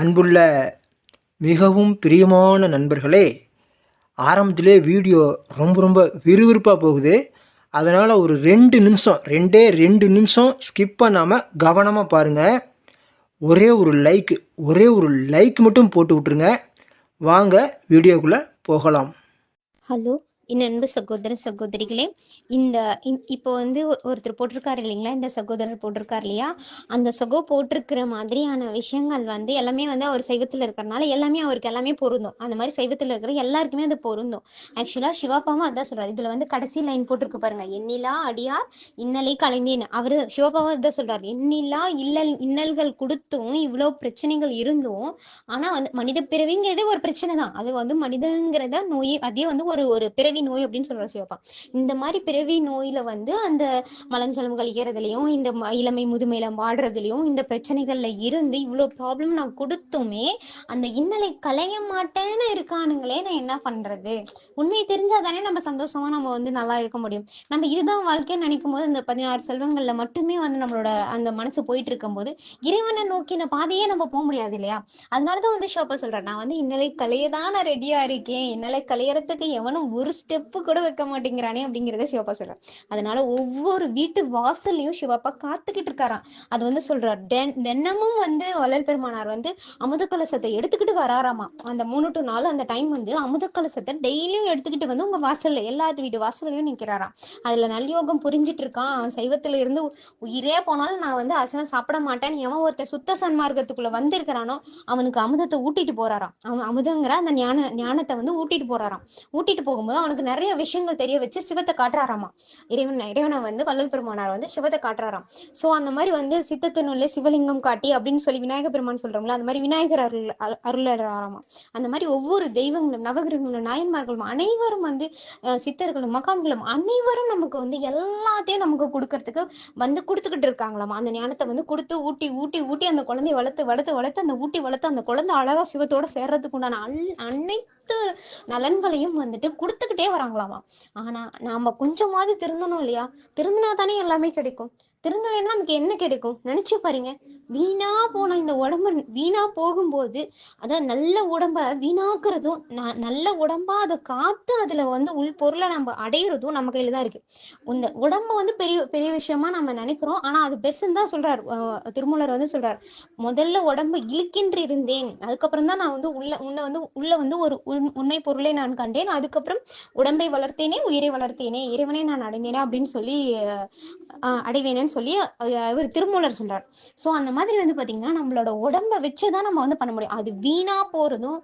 அன்புள்ள மிகவும் பிரியமான நண்பர்களே ஆரம்பத்திலே வீடியோ ரொம்ப ரொம்ப விறுவிறுப்பாக போகுது. அதனால் ஒரு ரெண்டு நிமிஷம் ரெண்டே ரெண்டு நிமிஷம் ஸ்கிப் பண்ணாமல் கவனமாக பாருங்கள் ஒரே ஒரு லைக்கு ஒரே ஒரு லைக் மட்டும் போட்டு விட்ருங்க வாங்க வீடியோக்குள்ளே போகலாம். ஹலோ என் அன்பு சகோதர சகோதரிகளே இந்த இப்போ வந்து ஒருத்தர் போட்டிருக்காரு இல்லைங்களா? இந்த சகோதரர் போட்டிருக்காரு இல்லையா? அந்த சகோ போட்டிருக்கிற மாதிரியான விஷயங்கள் வந்து எல்லாமே வந்து அவர் சைவத்தில் இருக்கிறனால எல்லாமே அவருக்கு எல்லாமே பொருந்தும். அந்த மாதிரி சைவத்தில் இருக்கிற எல்லாருக்குமே அது பொருந்தும். ஆக்சுவலாக சிவாபாவும் அதான் சொல்றாரு. இதுல வந்து கடைசி லைன் போட்டிருக்கு பாருங்க. எண்ணிலா அடியார் இன்னலை கலைந்தேன். அவர் சிவபாவும் அதான் சொல்றாரு. எண்ணிலா இல்லல் இன்னல்கள் கொடுத்தும் இவ்வளோ பிரச்சனைகள் இருந்தும் ஆனா வந்து மனித பிறவிங்கிறதே ஒரு பிரச்சனை தான் அது வந்து மனிதங்கிறத நோய் அதே வந்து ஒரு ஒரு பிறவி நோய் அப்படின்னு சொல்ற சிவப்பா இந்த மாதிரி பிறவி நோயில வந்து அந்த மலஞ்சலம் கழிக்கிறதுலயும் இந்த இளமை முதுமையில வாடுறதுலயும் இந்த பிரச்சனைகள்ல இருந்து இவ்வளவு ப்ராப்ளம் நான் கொடுத்துமே அந்த இன்னலை களைய மாட்டேன்னு இருக்கானுங்களே நான் என்ன பண்றது? உண்மை தெரிஞ்சாதானே நம்ம சந்தோஷமா நம்ம வந்து நல்லா இருக்க முடியும். நம்ம இதுதான் வாழ்க்கைன்னு நினைக்கும் போது இந்த பதினாறு செல்வங்கள்ல மட்டுமே வந்து நம்மளோட அந்த மனசு போயிட்டு இருக்கும்போது இறைவனை நோக்கின பாதையே நம்ம போக முடியாது இல்லையா? அதனாலதான் வந்து ஷோப்பா சொல்றேன் நான் வந்து இன்னலை கலையதான் நான் ரெடியா இருக்கேன். இன்னலை கலையறதுக்கு எவனும் ஒரு ஸ்டெப்பு கூட வைக்க மாட்டேங்கிறானே அப்படிங்கிறத சிவப்பா சொல்றாரு. அதனால ஒவ்வொரு வீட்டு வாசல்லையும் சிவப்பா காத்துக்கிட்டு இருக்காராம். அது வந்து சொல்றார் தென்- தினமும் வந்து வள்ளல் பெருமானார் வந்து அமுத கலசத்தை எடுத்துக்கிட்டு வராராமா? அந்த மூணு டு நாலு அந்த டைம் வந்து அமுத கலசத்தை டெய்லியும் எடுத்துக்கிட்டு வந்து உங்க வாசல்ல எல்லாத்து வீட்டு வாசல்லையும் நிக்கிறாராம். அதுல நல்லயோகம் புரிஞ்சிட்டு இருக்கான். அவன் சைவத்துல இருந்து உயிரே போனாலும் நான் வந்து அசைவம் சாப்பிட மாட்டேன். எவன் ஒருத்தன் சுத்த சன்மார்க்கத்துக்குள்ள வந்திருக்கிறானோ அவனுக்கு அமுதத்தை ஊட்டிட்டு போறாராம். அவன் அமுதங்கிற அந்த ஞான ஞானத்தை வந்து ஊட்டிட்டு போறாராம். ஊட்டிட்டு போகும்போது அவன் அவனுக்கு நிறைய விஷயங்கள் தெரிய வச்சு சிவத்தை காட்டுறாராமா. இறைவன் இறைவனை வந்து வள்ளல் பெருமானார் வந்து சிவத்தை காட்டுறாராம். சோ அந்த மாதிரி வந்து சித்தத்தினுள்ளே சிவலிங்கம் காட்டி அப்படின்னு சொல்லி விநாயக பெருமான் சொல்றோம்ல அந்த மாதிரி விநாயகர் அருள் அருளராமா அந்த மாதிரி ஒவ்வொரு தெய்வங்களும் நவகிரகங்களும் நாயன்மார்களும் அனைவரும் வந்து சித்தர்களும் மகான்களும் அனைவரும் நமக்கு வந்து எல்லாத்தையும் நமக்கு கொடுக்கறதுக்கு வந்து கொடுத்துக்கிட்டு இருக்காங்களாமா. அந்த ஞானத்தை வந்து கொடுத்து ஊட்டி ஊட்டி ஊட்டி அந்த குழந்தைய வளர்த்து வளர்த்து வளர்த்து அந்த ஊட்டி வளர்த்து அந்த குழந்தை அழகா சிவத்தோட சேர்றதுக்கு உண்டான அனைத்து நலன்களையும் வந்துட்டு கொடுத்துக்கிட்டு வராங்களாமா? ஆனா நாம கொஞ்சமாவது திருந்தணும் இல்லையா? திருந்தினா தானே எல்லாமே கிடைக்கும். திருந்தலைன்னா நமக்கு என்ன கிடைக்கும்? நினைச்சு பாருங்க. வீணா போன இந்த உடம்பு வீணா போகும்போது அதான் நல்ல உடம்ப வீணாக்குறதும் நல்ல உடம்பா அதை காத்து அதுல வந்து உள் பொருளை நம்ம அடையிறதும் நம்ம கையில தான் இருக்கு. இந்த உடம்ப வந்து பெரிய பெரிய விஷயமா நம்ம நினைக்கிறோம். ஆனா அது பெருசுன்னு தான் சொல்றாரு. திருமூலர் வந்து சொல்றாரு. முதல்ல உடம்ப இழுக்கின்று இருந்தேன் அதுக்கப்புறம் தான் நான் வந்து உள்ள உன்னை வந்து உள்ள வந்து ஒரு உண்- உண்மை பொருளை நான் கண்டேன். அதுக்கப்புறம் உடம்பை வளர்த்தேனே உயிரை வளர்த்தேனே. இறைவனை நான் அடைந்தேனே அப்படின்னு சொல்லி அஹ், அப்படின்னு சொல்லி இவர் திருமூலர் சொல்றார். ஸோ அந்த மாதிரி வந்து பாத்தீங்கன்னா நம்மளோட உடம்ப வச்சுதான் நம்ம வந்து பண்ண முடியும். அது வீணா போறதும்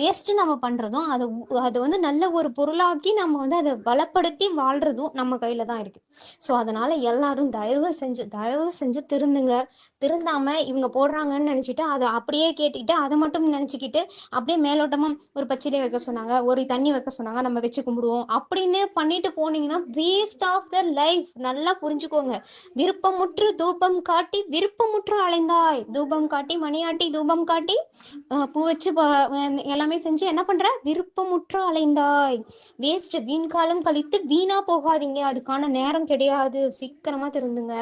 வேஸ்ட் நம்ம பண்றதும் அதை அது அதை வந்து நல்ல ஒரு பொருளாக்கி நம்ம வந்து அதை பலப்படுத்தி வாழ்றதும் நம்ம கையில தான் இருக்கு. ஸோ அதனால எல்லாரும் தயவு செஞ்சு தயவு செஞ்சு திருந்துங்க. திருந்தாம இவங்க போடுறாங்கன்னு நினைச்சிட்டு அதை அப்படியே கேட்டுக்கிட்டு அதை மட்டும் நினைச்சுக்கிட்டு அப்படியே மேலோட்டமா ஒரு பச்சிலை வைக்க சொன்னாங்க ஒரு தண்ணி வைக்க சொன்னாங்க நம்ம வச்சு கும்பிடுவோம். அப்படின்னு பண்ணிட்டு போனீங்கன்னா வேஸ்ட் ஆஃப் த லைஃப் நல்லா புரிஞ்சுக்கோங்க. விருப்பமுற்று தூபம் காட்டி விருப்பமுற்று அலைந்தாய். தூபம் காட்டி மணியாட்டி தூபம் காட்டி பூ வச்சு எல்லாமே செஞ்சு என்ன பண்ற? விருப்பமுற்று அலைந்தாய். வேஸ்ட் வீண் காலம் கழித்து வீணா போகாதீங்க. அதுக்கான நேரம் கிடையாது. சீக்கிரமா திருந்துங்க.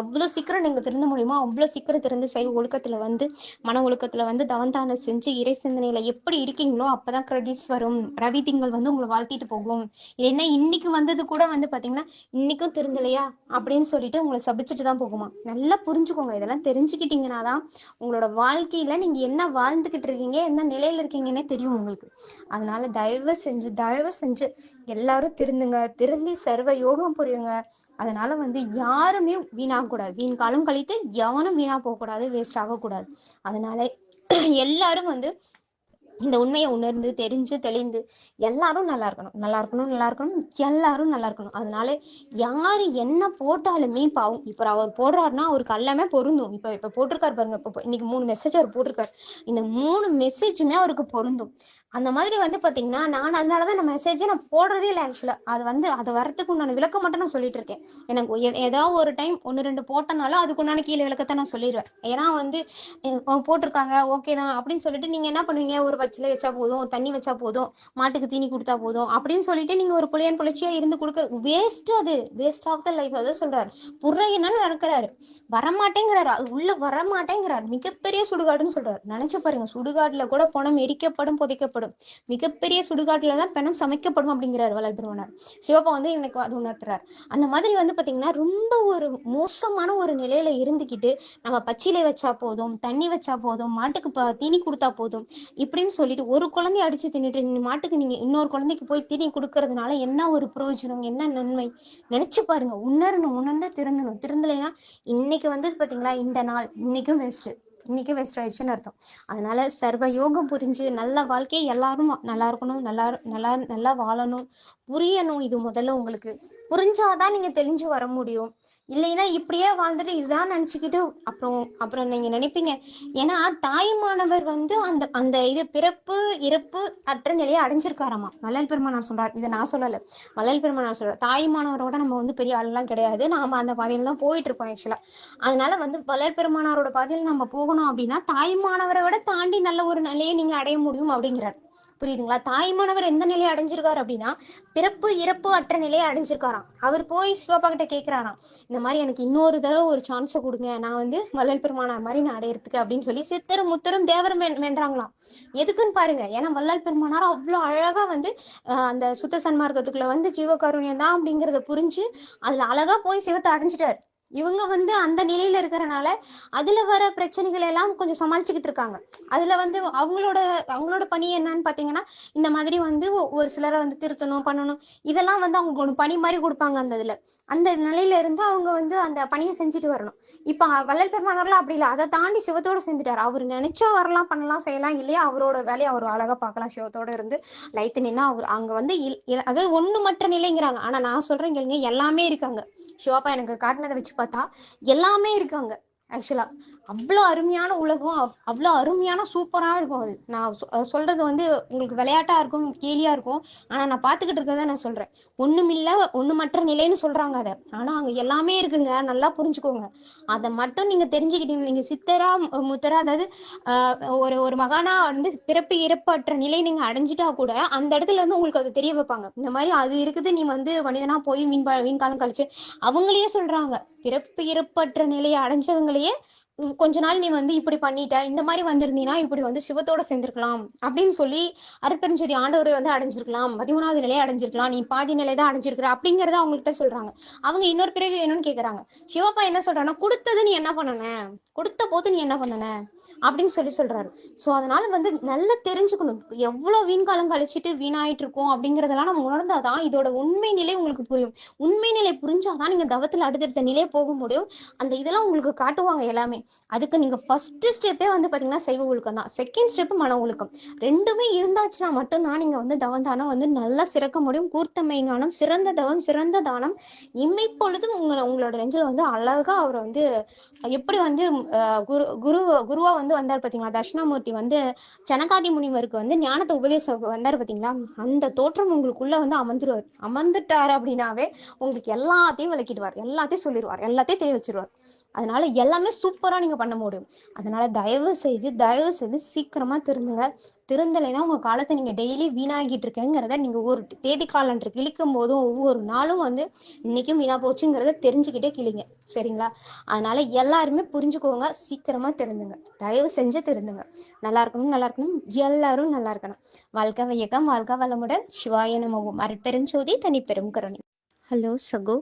எவ்வளவு சீக்கிரம் நீங்க திருந்த முடியுமோ அவ்வளவு சீக்கிரம் திறந்து சைவ ஒழுக்கத்துல வந்து மன ஒழுக்கத்துல வந்து தவந்தான செஞ்சு இறை சிந்தனையில எப்படி இருக்கீங்களோ அப்பதான் கிரெடிட்ஸ் வரும். ரவி திங்கள் வந்து உங்களை வாழ்த்திட்டு போகும். இல்லைன்னா இன்னைக்கு வந்தது கூட வந்து பாத்தீங்கன்னா இன்னைக்கும் திருந்தலையா? அப்படின்னு சொல்லிட்டு உங்களை சபிச்சுட்டு தான் போகுமா? நல்லா புரிஞ்சுக்கோங்க. இதெல்லாம் தெரிஞ்சுக்கிட்டீங்கன்னா தான் உங்களோட வாழ்க்கையில நீங்க என்ன வாழ்ந்துகிட்டு இருக்கீங்க என்ன நிலையில இருக்கீங்கன்னே தெரியும் உங்களுக்கு. அதனால தயவு செஞ்சு தயவு செஞ்சு எல்லாரும் திருந்துங்க. திருந்தி சர்வ யோகம் புரியுங்க. அதனால வந்து யாருமே வீணாகக்கூடாது வீண் காலம் கழித்து எவனும் வீணா போகக்கூடாது வேஸ்ட் ஆகக்கூடாது அதனால எல்லாரும் வந்து இந்த உண்மையை உணர்ந்து தெரிஞ்சு தெளிந்து எல்லாரும் நல்லா இருக்கணும். நல்லா இருக்கணும் நல்லா இருக்கணும். எல்லாரும் நல்லா இருக்கணும். அதனால யாரு என்ன போட்டாலுமே பாவம். இப்ப அவர் போடுறாருன்னா அவருக்கு எல்லாமே பொருந்தும். இப்ப இப்ப போட்டிருக்காரு பாருங்க. இப்ப இன்னைக்கு மூணு மெசேஜ் அவர் போட்டிருக்காரு. இந்த மூணு மெசேஜுமே அவருக்கு பொருந்தும். அந்த மாதிரி வந்து பாத்தீங்கன்னா நான் அதனால தான் நான் மெசேஜே நான் போடுறதே இல்லை ஆக்சுவலா அது வந்து அது வரத்துக்கு உண்டான விளக்கம் மட்டும் நான் சொல்லிட்டு இருக்கேன். எனக்கு எ- ஏதாவது ஒரு டைம் ஒன்று ரெண்டு போட்டனாலும் அதுக்கு உண்டான கீழே விளக்கத்தை நான் சொல்லிடுவேன். ஏன்னா வந்து போட்டிருக்காங்க ஓகே தான் அப்படின்னு சொல்லிட்டு நீங்க என்ன பண்ணுவீங்க? ஒரு பச்சில வச்சா போதும் தண்ணி வச்சா போதும் மாட்டுக்கு தீனி கொடுத்தா போதும் அப்படின்னு சொல்லிட்டு நீங்க ஒரு புளியன் புளிச்சியா இருந்து கொடுக்க வேஸ்ட் அது. வேஸ்ட் ஆஃப் த லைஃப் அதை சொல்றாரு. புறையினன்னு இருக்கிறாரு வரமாட்டேங்கிறாரு. அது உள்ள வரமாட்டேங்கிறாரு. மிகப்பெரிய சுடுகாடுன்னு சொல்றாரு. நினைச்சு பாருங்க சுடுகாட்டில் கூட பணம் எரிக்கப்படும் புதைக்கப்படும். மிகப்பெரிய சுடுகாட்டில் தான் பணம் சமைக்கப்படும் அப்படிங்கிறார் வள்ளல் பெருமானார். சிவப்பா வந்து எனக்கு அது உணர்த்துறாரு. அந்த மாதிரி வந்து பாத்தீங்கன்னா ரொம்ப ஒரு மோசமான ஒரு நிலையில இருந்துக்கிட்டு நம்ம பச்சிலை வச்சா போதும் தண்ணி வச்சா போதும் மாட்டுக்கு தீனி கொடுத்தா போதும் இப்படின்னு சொல்லிட்டு ஒரு குழந்தைய அடிச்சு தின்னுட்டு மாட்டுக்கு நீங்க இன்னொரு குழந்தைக்கு போய் தீனி கொடுக்கறதுனால என்ன ஒரு பிரயோஜனம் என்ன நன்மை? நினைச்சு பாருங்க. உணரணும் உணர்ந்தா திருந்தணும். திருந்தலைன்னா இன்னைக்கு வந்து பாத்தீங்களா இந்த நாள் இன்னைக்கும் வேஸ்ட் இன்னைக்கு வேஸ்ட் ஆயிடுச்சுன்னு அர்த்தம். அதனால சர்வ யோகம் புரிஞ்சு நல்ல வாழ்க்கையை எல்லாரும் நல்லா இருக்கணும் நல்லா நல்லா நல்லா வாழணும் புரியணும் இது முதல்ல உங்களுக்கு. புரிஞ்சாதான் நீங்க தெளிஞ்சு வர முடியும். இல்லைன்னா இப்படியே வாழ்ந்துட்டு இதுதான் நினைச்சுக்கிட்டு அப்புறம் அப்புறம் நீங்க நினைப்பீங்க. ஏன்னா தாய்மானவர் வந்து அந்த அந்த இது பிறப்பு இறப்பு அற்ற நிலையை அடைஞ்சிருக்காராமா? வள்ளல் பெருமானார் சொல்றார். இதை நான் சொல்லல. வள்ளல் பெருமானார் சொல்றார். தாய்மானவரோட நம்ம வந்து பெரிய ஆளுலாம் கிடையாது. நாம அந்த பாதையில தான் போயிட்டு இருக்கோம் ஆக்சுவலா அதனால வந்து வள்ளல் பெருமானாரோட பாதையில நம்ம போகணும் அப்படின்னா தாய்மானவரை விட தாண்டி நல்ல ஒரு நிலையை நீங்க அடைய முடியும் அப்படிங்கிறார். புரியுதுங்களா? தாய்மானவர் எந்த நிலையை அடைஞ்சிருக்காரு அப்படின்னா பிறப்பு இறப்பு அற்ற நிலையை அடைஞ்சிருக்காராம். அவர் போய் சிவப்பா கிட்ட கேட்கிறாராம் இந்த மாதிரி எனக்கு இன்னொரு தடவை ஒரு சான்ஸை கொடுங்க. நான் வந்து வள்ளல் பெருமானார் மாதிரி நான் அடையிறதுக்கு அப்படின்னு சொல்லி சித்தரும் முத்தரும் தேவரும் வென்றாங்களாம். எதுக்குன்னு பாருங்க. ஏன்னா வள்ளல் பெருமானார் அவ்வளோ அழகா வந்து அந்த சுத்த சன்மார்க்கத்துக்குள்ள வந்து ஜீவகாருண்யம் தான் அப்படிங்கறத புரிஞ்சு அதுல அழகா போய் சிவத்தை அடைஞ்சிட்டாரு. இவங்க வந்து அந்த நிலையில இருக்கிறனால அதுல வர பிரச்சனைகள் எல்லாம் கொஞ்சம் சமாளிச்சுக்கிட்டு இருக்காங்க. அதுல வந்து அவங்களோட அவங்களோட பணி என்னன்னு பாத்தீங்கன்னா இந்த மாதிரி வந்து ஒரு சிலரை வந்து திருத்தணும் பண்ணணும். இதெல்லாம் வந்து அவங்க ஒரு பணி மாதிரி கொடுப்பாங்க அந்த இதுல. அந்த நிலையில இருந்து அவங்க வந்து அந்த பணியை செஞ்சுட்டு வரணும். இப்ப வள்ளல் பெருமானார்லாம் அப்படி இல்லை. அதை தாண்டி சிவத்தோட செஞ்சுட்டாரு அவர் நினைச்சா வரலாம் பண்ணலாம் செய்யலாம் இல்லையா? அவரோட வேலையை அவர் அழகா பார்க்கலாம் சிவத்தோட இருந்து. லைத்து நின்னா அவர் அங்க வந்து இல்- அதாவது ஒண்ணு மற்ற நிலைங்கிறாங்க. ஆனா நான் சொல்றேன் கேளுங்க எல்லாமே இருக்காங்க சிவப்பா எனக்கு காட்டினதை வச்சு பார்த்தா எல்லாமே இருக்காங்க. ஆக்சுவலா அவ்வளோ அருமையான உலகம் அவ்வளோ அருமையான சூப்பராக இருக்கும் அது. நான் சொ- சொல்றது வந்து உங்களுக்கு விளையாட்டா இருக்கும் கேலியா இருக்கும். ஆனா நான் பார்த்துக்கிட்டு இருக்கதை நான் சொல்றேன். ஒண்ணுமில்ல ஒண்ணுமற்ற நிலைன்னு சொல்றாங்க அதை. ஆனா அங்க எல்லாமே இருக்குங்க. நல்லா புரிஞ்சுக்கோங்க. அதை மட்டும் நீங்க தெரிஞ்சுக்கிட்டீங்க. நீங்க சித்தரா முத்தரா அதாவது ஒரு ஒரு மகானா வந்து பிறப்பு இறப்பற்ற நிலை நீங்க அடைஞ்சிட்டா கூட அந்த இடத்துல இருந்து உங்களுக்கு அதை தெரிய வைப்பாங்க. இந்த மாதிரி அது இருக்குது நீ வந்து மனிதனா போய் மீன் மீன் காலம் கழிச்சு அவங்களையே சொல்றாங்க. பிறப்பு இறப்பற்ற நிலையை அடைஞ்சவங்களையே உம், கொஞ்ச நாள் நீ வந்து இப்படி பண்ணிட்ட இந்த மாதிரி வந்திருந்தீனா இப்படி வந்து சிவத்தோட சேர்ந்திருக்கலாம் அப்படின்னு சொல்லி அருட்பெருஞ்சோதி ஆண்டவரை வந்து அடைஞ்சிருக்கலாம் பதிமூணாவது நிலையை அடைஞ்சிருக்கலாம் நீ பாதி நிலை தான் அடைஞ்சிருக்கிற அப்படிங்கறத அவங்கள்ட்ட சொல்றாங்க. அவங்க இன்னொரு பிறவி வேணும்னு கேக்குறாங்க. சிவப்பா என்ன சொல்றாங்கன்னா கொடுத்தது நீ என்ன பண்ணன? கொடுத்த போது நீ என்ன பண்ணன? அப்படின்னு சொல்லி சொல்றாரு. ஸோ அதனால வந்து நல்லா தெரிஞ்சுக்கணும். எவ்வளோ வீண் காலம் கழிச்சிட்டு வீணாயிட்டு இருக்கோம் அப்படிங்கறதெல்லாம் நம்ம உணர்ந்தாதான் இதோட உண்மை நிலை உங்களுக்கு புரியும். உண்மை நிலை புரிஞ்சாதான் நீங்க தவத்துல அடுத்தடுத்த நிலையை போக முடியும். அந்த இதெல்லாம் உங்களுக்கு காட்டுவாங்க எல்லாமே. அதுக்கு நீங்க ஃபர்ஸ்ட் ஸ்டெப்பே வந்து பாத்தீங்கன்னா சைவ ஒழுக்கம் தான். செகண்ட் ஸ்டெப் மன ஒழுக்கம். ரெண்டுமே இருந்தாச்சுன்னா மட்டும்தான் நீங்க வந்து தவந்தானம் வந்து நல்லா சிறக்க முடியும். கூர்த்தமை ஞானம் சிறந்த தவம் சிறந்த தானம். இம்மைப்பொழுதும் உங்களை உங்களோட நெஞ்சில் வந்து அழகா அவரை வந்து எப்படி வந்து குரு குரு குருவா வந்து வந்தார் பாத்தீங்களா? தட்சிணாமூர்த்தி வந்து ஜனகாதி முனிவருக்கு வந்து ஞானத்தை உபதேசம் வந்தார் பாத்தீங்களா? அந்த தோற்றம் உங்களுக்குள்ள வந்து அமர்ந்துருவார். அமர்ந்துட்டாரு அப்படின்னாவே உங்களுக்கு எல்லாத்தையும் விளக்கிடுவார். எல்லாத்தையும் சொல்லிடுவார் எல்லாத்தையும் தெரிய வச்சிருவார். அதனால எல்லாமே சூப்பரா நீங்க பண்ண முடியும். அதனால தயவு செய்து தயவு செய்து சீக்கிரமா திருந்துங்க. திருந்தலைன்னா உங்க காலத்தை நீங்க டெய்லி வீணாகிட்டு இருக்கேங்கிறத நீங்க ஒரு தேதி காலண்டர் கிழிக்கும் போதும் ஒவ்வொரு நாளும் வந்து இன்னைக்கும் வீணா போச்சுங்கிறத தெரிஞ்சுக்கிட்டே கிளிங்க சரிங்களா? அதனால எல்லாருமே புரிஞ்சுக்கோங்க. சீக்கிரமா திருந்துங்க. தயவு செஞ்சு திருந்துங்க. நல்லா இருக்கணும் நல்லா இருக்கணும். எல்லாரும் நல்லா இருக்கணும். வாழ்க்கை வையக்கம் வாழ்க்கை வளமுடன். சிவாய நமவும் அருட்பெருஞ்சோதி தனிப்பெரும் கருணை. ஹலோ சகோ.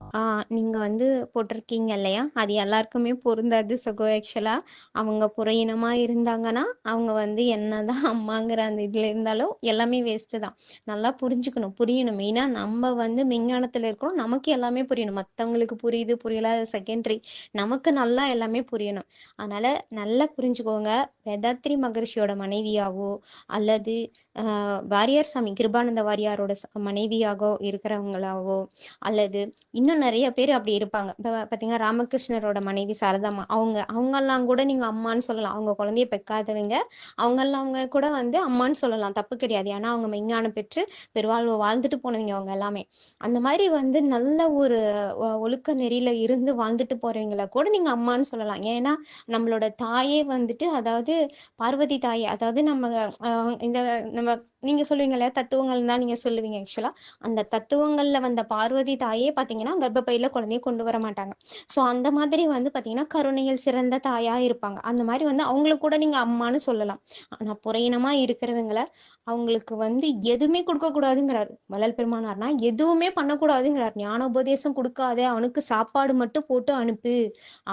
ஆ நீங்க வந்து போட்டிருக்கீங்க இல்லையா? அது எல்லாருக்குமே பொருந்தாது. சகோ ஆக்சுவலா அவங்க புறையினமா இருந்தாங்கன்னா அவங்க வந்து என்னதான் அம்மாங்கிற அந்த இதுல இருந்தாலும் எல்லாமே வேஸ்ட் தான். நல்லா புரிஞ்சுக்கணும். புரியணும். மெயினா நம்ம வந்து மெஞ்ஞானத்துல இருக்கிறோம். நமக்கு எல்லாமே புரியணும். மத்தவங்களுக்கு புரியுது புரியல செகண்டரி நமக்கு நல்லா எல்லாமே புரியணும். அதனால நல்லா புரிஞ்சுக்கோங்க. வேதாத்ரி மகரிஷியோட மனைவியாவோ அல்லது வாரியார் சாமி கிருபானந்த வாரியாரோட மனைவியாகவோ இருக்கிறவங்களாவோ அல்லது இன்னும் நிறைய பேர் அப்படி இருப்பாங்க. இப்போ பார்த்தீங்கன்னா ராமகிருஷ்ணரோட மனைவி சாரதாம்மா அவங்க அவங்கெல்லாம் கூட நீங்கள் அம்மான்னு சொல்லலாம். அவங்க குழந்தைய பெக்காதவங்க அவங்கெல்லாம் அவங்க கூட வந்து அம்மான்னு சொல்லலாம். தப்பு கிடையாது. ஏன்னா அவங்க மெஞ்ஞானம் பெற்று பெருவாழ்வு வாழ்ந்துட்டு போனவங்க அவங்க எல்லாமே. அந்த மாதிரி வந்து நல்ல ஒரு ஒழுக்க நெறியில இருந்து வாழ்ந்துட்டு போறவங்கள கூட நீங்கள் அம்மான்னு சொல்லலாம். ஏன்னா நம்மளோட தாயே வந்துட்டு அதாவது பார்வதி தாயே அதாவது நம்ம இந்த நம்ம ежегодного நீங்க சொல்லுவீங்கல்ல தத்துவங்கள் தான் நீங்க சொல்லுவீங்க ஆக்சுவலா அந்த தத்துவங்கள்ல வந்த பார்வதி தாயே பாத்தீங்கன்னா கர்ப்பப்பையில குழந்தைய கொண்டு வர மாட்டாங்க. சோ அந்த மாதிரி வந்து பாத்தீங்கன்னா கருணையில் சிறந்த தாயா இருப்பாங்க. அந்த மாதிரி வந்து அவங்களுக்கு கூட நீங்க அம்மான்னு சொல்லலாம். ஆனா புறையினமா இருக்கிறவங்கள அவங்களுக்கு வந்து எதுவுமே கொடுக்க கூடாதுங்கிறாரு. வள்ளல் பெருமானார்னா எதுவுமே பண்ணக்கூடாதுங்கிறார். ஞானோபதேசம் கொடுக்காதே அவனுக்கு சாப்பாடு மட்டும் போட்டு அனுப்பு.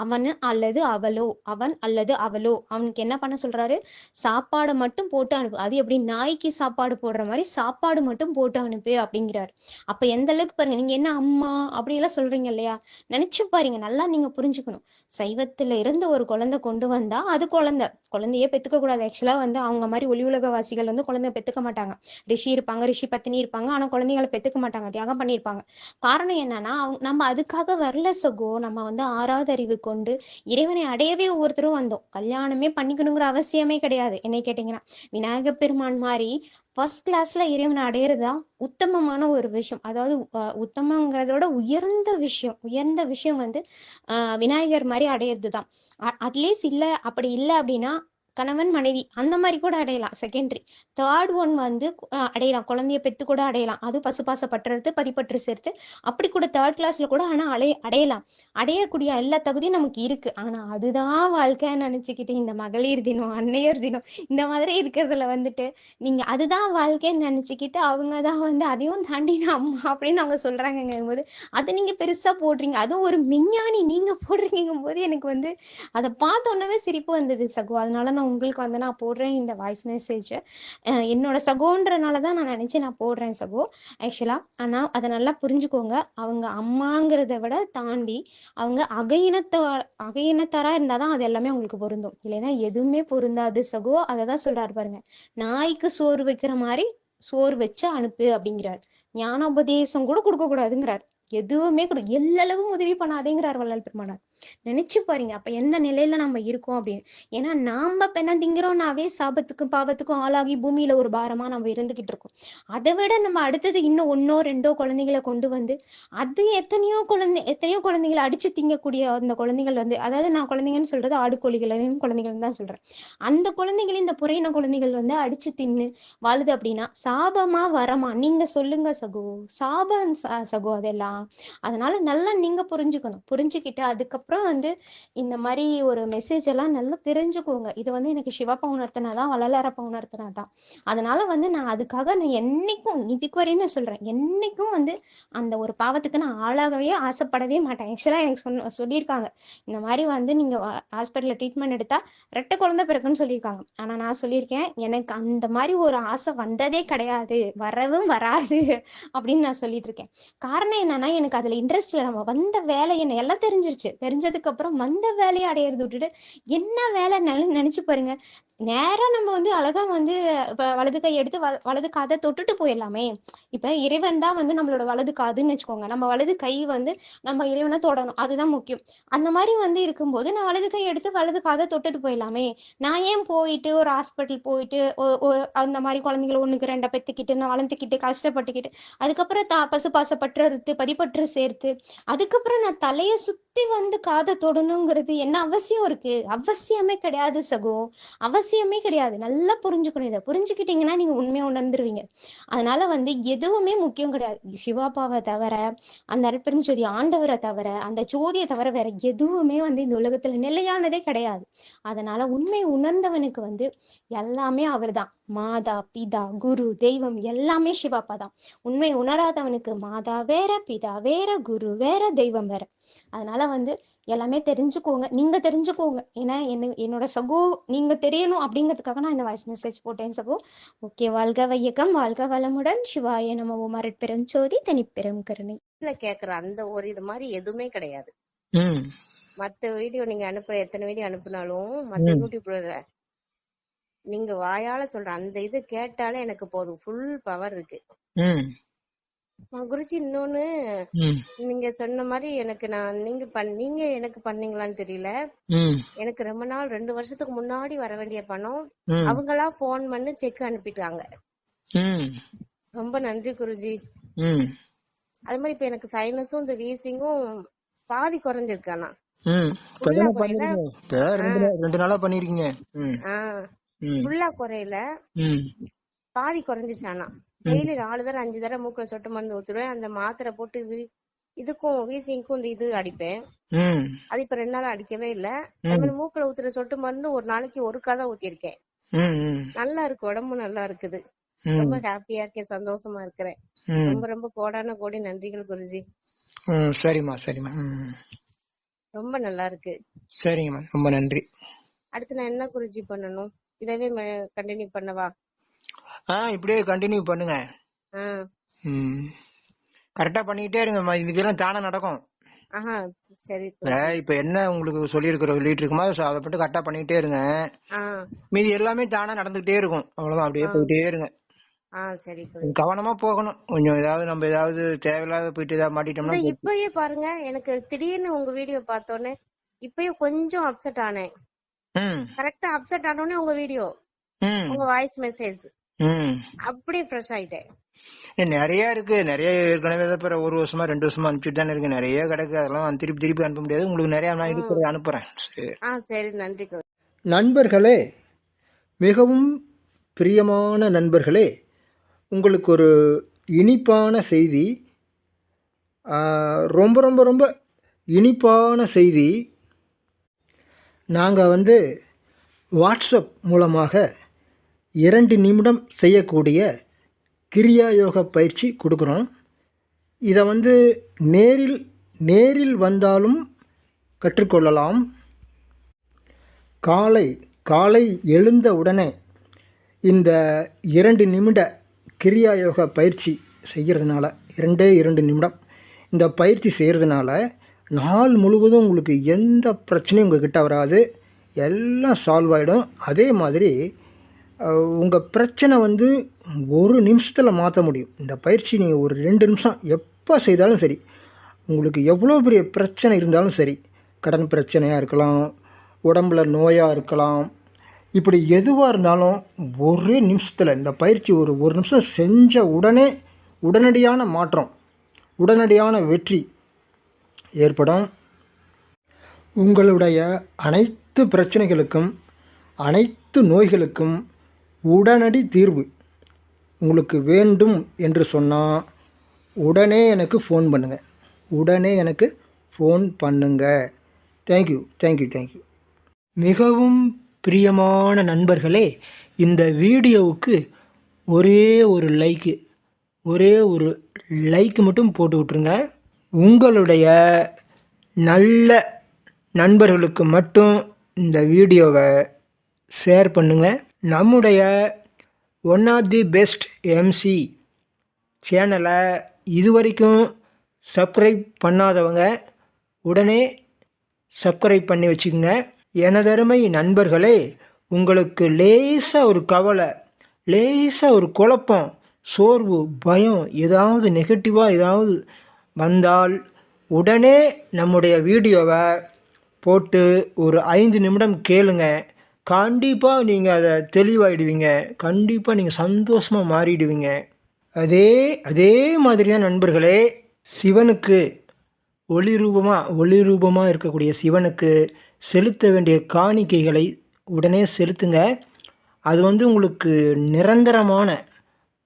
அவனு அல்லது அவளோ அவன் அல்லது அவளோ. அவனுக்கு என்ன பண்ண சொல்றாரு? சாப்பாடை மட்டும் போட்டு அனுப்பு. அது எப்படி? நாய்க்கு சாப்பாடு சாப்பாடு போடுற மாதிரி சாப்பாடு மட்டும் போட்டு அனுப்பு அப்படிங்கிறாரு. அப்ப எந்த அளவுக்கு பாருங்க நீங்க என்ன அம்மா அப்படின்லாம் சொல்றீங்க இல்லையா? நினைச்சு பாருங்க நல்லா நீங்க புரிஞ்சுக்கணும். சைவத்துல இருந்து ஒரு குழந்தை கொண்டு வந்தா அது குழந்தை. குழந்தையே பெத்துக்க கூடாது. ஆக்சுவலா வந்து அவங்க மாதிரி ஒளி உலக வாசிகள் வந்து குழந்தை பெத்துக்க மாட்டாங்க. ரிஷி இருப்பாங்க ரிஷி பத்தினி இருப்பாங்க. ஆனா குழந்தைகளை பெத்துக்க மாட்டாங்க. தியாகம் பண்ணியிருப்பாங்க. காரணம் என்னன்னா நம்ம அதுக்காக வரல சகோ நம்ம வந்து ஆறாவது அறிவு கொண்டு இறைவனை அடையவே ஒவ்வொருத்தரும் வந்தோம். கல்யாணமே பண்ணிக்கணுங்கிற அவசியமே கிடையாது. என்ன கேட்டீங்கன்னா விநாயக பெருமான் மாதிரி ஃபர்ஸ்ட் கிளாஸ்ல இறைவனை அடையிறதா உத்தமமான ஒரு விஷயம். அதாவது உத்தமங்கிறதோட உயர்ந்த விஷயம் உயர்ந்த விஷயம் வந்து விநாயகர் மாதிரி அடையிறது தான் அட்லீஸ்ட் இல்லை அப்படி இல்லை அப்படின்னா கணவன் மனைவி அந்த மாதிரி கூட அடையலாம். செகண்டரி தேர்ட் ஒன் வந்து அடையலாம். குழந்தைய பெத்து கூட அடையலாம். அது பசுபாச பற்றுறது பதிப்பற்று சேர்த்து அப்படி கூட தேர்ட் கிளாஸ்ல கூட ஆனா அடைய அடையலாம். அடையக்கூடிய எல்லா தகுதியும் நமக்கு இருக்கு. ஆனா அதுதான் வாழ்க்கைன்னு நினைச்சுக்கிட்டு இந்த மகளிர் தினம் அன்னையர் தினம் இந்த மாதிரி இருக்கிறதுல வந்துட்டு நீங்க அதுதான் வாழ்க்கைன்னு நினைச்சுக்கிட்டு அவங்க தான் வந்து அதையும் தாண்டி நான் அம்மா அப்படின்னு அவங்க சொல்றாங்கங்கும் போது அதை நீங்க பெருசா போடுறீங்க. அதுவும் ஒரு விஞ்ஞானி நீங்க போடுறீங்கும் போது எனக்கு வந்து அதை பார்த்த உடனே சிரிப்பு வந்தது சகோ. அதனால நான் உங்களுக்கு வந்து நான் போடுறேன் இந்த வாய்ஸ் மெசேஜ் என்னோட சகோன்றனால தான் நான் நினச்சி நான் போடுறேன் சகோ. ஆக்சுவலா ஆனால் அதை நல்லா புரிஞ்சுக்கோங்க. அவங்க அம்மாங்கிறத விட தாண்டி அவங்க அகையினத்த இருந்தா தான் அது எல்லாமே அவங்களுக்கு பொருந்தும். இல்லைன்னா எதுவுமே பொருந்தாது சகோ. அதை தான் சொல்றாரு பாருங்க. நாய்க்கு சோறு வைக்கிற மாதிரி சோறு வச்சு அனுப்பு அப்படிங்கிறார். ஞானோபதேசம் கூட கொடுக்கக்கூடாதுங்கிறார் எதுவுமே கொடு எல்லளவும் உதவி பண்ணாதேங்கிறார் வள்ளல் பெருமானார். நினைச்சு பாருங்க. அப்ப எந்த நிலையில நம்ம இருக்கோம் அப்படின்னு. ஏன்னா நாம பெண்ண திங்கிறோம்னாவே சாபத்துக்கும் பாவத்துக்கும் ஆளாகி பூமியில ஒரு பாரமா நம்ம இருந்துகிட்டு இருக்கோம். அதை விட நம்ம அடுத்தது இன்னும் ஒன்னோ ரெண்டோ குழந்தைகளை கொண்டு வந்து அது எத்தனையோ குழந்தை எத்தனையோ குழந்தைகளை அடிச்சு திங்கக்கூடிய அந்த குழந்தைகள் வந்து அதாவது நான் குழந்தைங்கன்னு சொல்றது ஆடு கோழிகளையும் குழந்தைகள் தான் சொல்றேன். அந்த குழந்தைகள் இந்த புறையின குழந்தைகள் வந்து அடிச்சு தின்னு வாழுது அப்படின்னா சாபமா வரமா? நீங்க சொல்லுங்க சகோ. சாபம் ச- சகோ அதெல்லாம். அதனால நல்லா நீங்க புரிஞ்சுக்கணும். புரிஞ்சுக்கிட்டு அதுக்கப்புறம் வந்து இந்த மாதிரி ஒரு மெசேஜ் எல்லாம் நல்லா தெரிஞ்சுக்கோங்க. இது வந்து எனக்கு சிவப்பா வள்ளலாரப்ப உணர்த்தினா தான் அதனால வந்து நான் அதுக்காக நான் என்னைக்கும் இதுக்கு வரையும் நான் சொல்றேன். என்னைக்கும் வந்து அந்த ஒரு பாவத்துக்கு நான் ஆளாகவே ஆசைப்படவே மாட்டேன். ஆக்சுவலா எனக்கு சொன்ன சொல்லியிருக்காங்க. இந்த மாதிரி வந்து நீங்க ஹாஸ்பிட்டல்ல ட்ரீட்மெண்ட் எடுத்தா ரெட்டை குழந்தை பிறக்குன்னு சொல்லியிருக்காங்க. ஆனா நான் சொல்லியிருக்கேன் எனக்கு அந்த மாதிரி ஒரு ஆசை வந்ததே கிடையாது. வரவும் வராது அப்படின்னு நான் சொல்லிட்டு இருக்கேன். காரணம் என்னன்னா எனக்கு அதுல இன்ட்ரெஸ்ட் இல்லை. நம்ம வந்த வேலை என்ன எல்லாம் தெரிஞ்சிருச்சு. முடிஞ்சதுக்கு அப்புறம் வந்த வேலையை அடையிறது விட்டுட்டு என்ன வேலை நினைச்சு பாருங்க. நேரா நம்ம வந்து அழகா வந்து வலது கை எடுத்து வல- வலது காதை தொட்டுட்டு போயிடலாமே. இப்ப இறைவன் தான் வந்து நம்மளோட வலது காதுன்னு வச்சுக்கோங்க. நம்ம வலது கை வந்து நம்ம இறைவனை தொடணும். அதுதான் முக்கியம். அந்த மாதிரி வந்து இருக்கும்போது நான் வலது கை எடுத்து வலது காதை தொட்டுட்டு போயிடலாமே. நான் ஏன் போயிட்டு ஒரு ஹாஸ்பிட்டல் போயிட்டு ஒரு அந்த மாதிரி குழந்தைங்களை ஒண்ணுக்கு ரெண்டை பெத்துக்கிட்டு நான் வளர்த்துக்கிட்டு கஷ்டப்பட்டுக்கிட்டு அதுக்கப்புறம் தா பசு பற்று அறுத்து பதிப்பற்று சேர்த்து அதுக்கப்புறம் நான் தலைய சுத்தி வந்து காதை தொடணுங்கிறது என்ன அவசியம் இருக்கு? அவசியமே கிடையாது சகோ. அவசியம் கிடையாது. நல்லா புரிஞ்சுக்கணும் இதை. புரிஞ்சுக்கிட்டீங்கன்னா நீங்க உண்மையா உணர்ந்துருவீங்க. அதனால வந்து எதுவுமே முக்கியம் கிடையாது. சிவாப்பாவை தவிர அந்த அருட்பெருஞ்சோதி ஆண்டவரை தவிர அந்த ஜோதியை தவிர வேற எதுவுமே வந்து இந்த உலகத்துல நிலையானதே கிடையாது. அதனால உண்மை உணர்ந்தவனுக்கு வந்து எல்லாமே அவர் தான் மாதா பிதா குரு தெய்வம் எல்லாமே சிவாப்பா தான். உண்மை உணராதவனுக்கு மாதா வேற பிதா வேற குரு வேற தெய்வம் வேற. அதனால வந்து எல்லாமே தெரிஞ்சுக்கோங்க. நீங்க தெரிஞ்சுக்கோங்க. ஏன்னா என்ன என்னோட சகோ நீங்க தெரியணும் அப்படிங்கிறதுக்காக நான் இந்த வாய்ஸ் மெசேஜ் போட்டேன் சகோ. ஓகே வாழ்க வையகம் வாழ்க வளமுடன். சிவாய நம மரட்பெரும் ஜோதி தனிப்பெரும் கருணை. கேக்குற அந்த ஒரு இது மாதிரி எதுவுமே கிடையாது. ம். மத்த வீடியோ நீங்க அனுப்புற எத்தனை வீடியோ அனுப்புனாலும் மத்த. யூடியூப்ல நீங்க வாயால சொல்ற அந்த இது கேட்டாலே எனக்கு போதும். ஃபுல் பவர் இருக்கு. குருஜி இன்னொன்னு நீங்க சொன்ன மாதிரி எனக்கு நான் நீங்க நீங்க எனக்கு பண்ணீங்களான்னு தெரியல. எனக்கு ரொம்ப நாள் ரெண்டு வருஷத்துக்கு முன்னாடி வர வேண்டிய பணம் அவங்களா போன் பண்ணி செக் அனுப்பிட்டாங்க. ரொம்ப நன்றி குருஜி. அது மாதிரி இப்ப எனக்கு சைனஸும் இந்த வீசிங்கும் பாதி குறைஞ்சிருக்கு ஆனா. பண்ணிருக்கீங்க ரெண்டு நாள் ரெண்டு ஃபுல்லா குறையல. பாதி குறைஞ்சிச்சு ஆனா. டெய்லி நாலு தடவை அஞ்சு தடவை மூக்குல சொட்டு மருந்து ஊத்துருவேன் அந்த மாத்திரை போட்டு இதுக்கும் வீசிங்க்கும் இந்த இது அடிப்பேன். அது இப்ப ரெண்டு நாள் அடிக்கவே இல்ல. மூக்குல ஊத்துற சொட்டு மருந்து ஒரு நாளைக்கு ஒருக்கா தான் ஊத்திருக்கேன் நல்லா இருக்கு உடம்பு நல்லா இருக்குது. ரொம்ப ஹாப்பியா இருக்கேன் சந்தோஷமா இருக்கிறேன். ரொம்ப ரொம்ப கோடான கோடி நன்றிகள் குருஜி. சரிம்மா சரிம்மா ரொம்ப நல்லா இருக்கு. சரிங்கம்மா ரொம்ப நன்றி. அடுத்து நான் என்ன குருஜி பண்ணணும்? இதவே கண்டினியூ பண்ணவா? ஆ இப்படியே கண்டினியூ பண்ணுங்க. பண்ணிக்கிட்டே இருங்கம்மா இது இதெல்லாம் தானே நடக்கும். ஆஹா சரி இப்ப என்ன உங்களுக்கு சொல்லியிருக்கிற சொல்லிட்டு இருக்குமா அதை மட்டும் கரெக்டாக பண்ணிக்கிட்டே இருங்க. மீதி எல்லாமே தானா நடந்துகிட்டே இருக்கும். அவ்வளவுதான் அப்படியே போயிட்டே இருங்க. கவனமா போகணும். கொஞ்சம் ஏதாவது நம்ம ஏதாவது தேவையில்லாத போயிட்டு ஏதாவது மாட்டிட்டோம்னா இப்பயே பாருங்க எனக்கு திடீர்னு உங்க வீடியோ பார்த்தோன்னே இப்பயே கொஞ்சம் அப்செட் ஆனேன். கரெக்டா அப்செட் ஆனோடனே உங்க வீடியோ ம். உங்க வாய்ஸ் மெசேஜ் ம். அப்படியே ஃப்ரெஷ் ஆயிட்டேன். நிறைய இருக்கு. நிறைய ஏற்கனவே தான் ஒரு வருஷமா ரெண்டு வருஷமா அனுப்பிச்சுட்டு தானே இருக்கு. நிறைய கிடக்கு. அதெல்லாம் திருப்பி திருப்பி அனுப்ப முடியாது. உங்களுக்கு நிறைய நான் இருக்கிறத அனுப்புறேன். சரி. ஆ சரி. நன்றி நண்பர்களே மிகவும் பிரியமான நண்பர்களே உங்களுக்கு ஒரு இனிப்பான செய்தி ரொம்ப ரொம்ப ரொம்ப இனிப்பான செய்தி நாங்கள் வந்து வாட்ஸ்அப் மூலமாக இரண்டு நிமிடம் செய்யக்கூடிய கிரியா யோக பயிற்சி கொடுக்குறோம். இதை வந்து நேரில் நேரில் வந்தாலும் கற்றுக்கொள்ளலாம். காலை காலை எழுந்த உடனே இந்த இரண்டு நிமிட கிரியா யோக பயிற்சி செய்கிறதுனால இரண்டே இரண்டு நிமிடம் இந்த பயிற்சி செய்கிறதுனால நாள் முழுவதும் உங்களுக்கு எந்த பிரச்சனையும் உங்கள் கிட்ட வராது. எல்லாம் சால்வ் ஆகிடும் அதே மாதிரி உங்கள் பிரச்சனை வந்து ஒரு நிமிஷத்தில் மாற்ற முடியும். இந்த பயிற்சி நீங்கள் ஒரு ரெண்டு நிமிஷம் எப்போ செய்தாலும் சரி உங்களுக்கு எவ்வளோ பெரிய பிரச்சனை இருந்தாலும் சரி கடன் பிரச்சனையாக இருக்கலாம் உடம்புல நோயாக இருக்கலாம் இப்படி எதுவாக இருந்தாலும் ஒரே நிமிஷத்தில் இந்த பயிற்சி ஒரு ஒரு நிமிஷம் செஞ்ச உடனே உடனடியான மாற்றம் உடனடியான வெற்றி ஏற்படும். உங்களுடைய அனைத்து பிரச்சனைகளுக்கும் அனைத்து நோய்களுக்கும் உடனடி தீர்வு உங்களுக்கு வேண்டும் என்று சொன்னால் உடனே எனக்கு ஃபோன் பண்ணுங்கள் உடனே எனக்கு ஃபோன் பண்ணுங்கள் தேங்க்யூ தேங்க்யூ தேங்க்யூ மிகவும் பிரியமான நண்பர்களே இந்த வீடியோவுக்கு ஒரே ஒரு லைக்கு ஒரே ஒரு லைக் மட்டும் போட்டு விட்ருங்க உங்களுடைய நல்ல நண்பர்களுக்கு மட்டும் இந்த வீடியோவை ஷேர் பண்ணுங்கள் நம்முடைய one of the best MC சேனலை இதுவரைக்கும் சப்ஸ்கிரைப் பண்ணாதவங்க உடனே சப்ஸ்கிரைப் பண்ணி வச்சுக்கோங்க. எனதருமை நண்பர்களே உங்களுக்கு லேசாக ஒரு கவலை லேசாக ஒரு குழப்பம் சோர்வு பயம் ஏதாவது நெகட்டிவாக ஏதாவது வந்தால் உடனே நம்முடைய வீடியோவை போட்டு ஒரு ஐந்து நிமிடம் கேளுங்க. கண்டிப்பாக நீங்கள் அதை தெளிவாயிடுவீங்க. கண்டிப்பாக நீங்கள் சந்தோஷமாக மாறிடுவீங்க. அதே அதே மாதிரி தான் நண்பர்களே சிவனுக்கு ஒளி ரூபமாக ஒளி ரூபமாக இருக்கக்கூடிய சிவனுக்கு செலுத்த வேண்டிய காணிக்கைகளை உடனே செலுத்துங்க. அது வந்து உங்களுக்கு நிரந்தரமான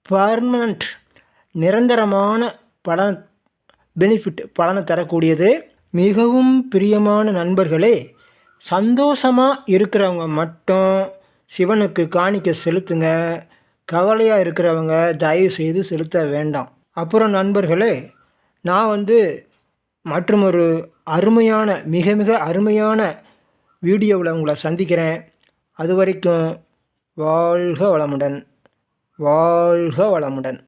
பர்மனண்ட் நிரந்தரமான பலன் பெனிஃபிட் பலனை தரக்கூடியது. மிகவும் பிரியமான நண்பர்களே சந்தோஷமாக இருக்கிறவங்க மட்டும் சிவனுக்கு காணிக்க செலுத்துங்க. கவலையாக இருக்கிறவங்க தயவு செய்து செலுத்த வேண்டாம். அப்புறம் நண்பர்களே நான் வந்து மற்றும் ஒரு அருமையான மிக மிக அருமையான வீடியோவில் உங்களை சந்திக்கிறேன். அது வரைக்கும் வாழ்க வளமுடன். வாழ்க வளமுடன்.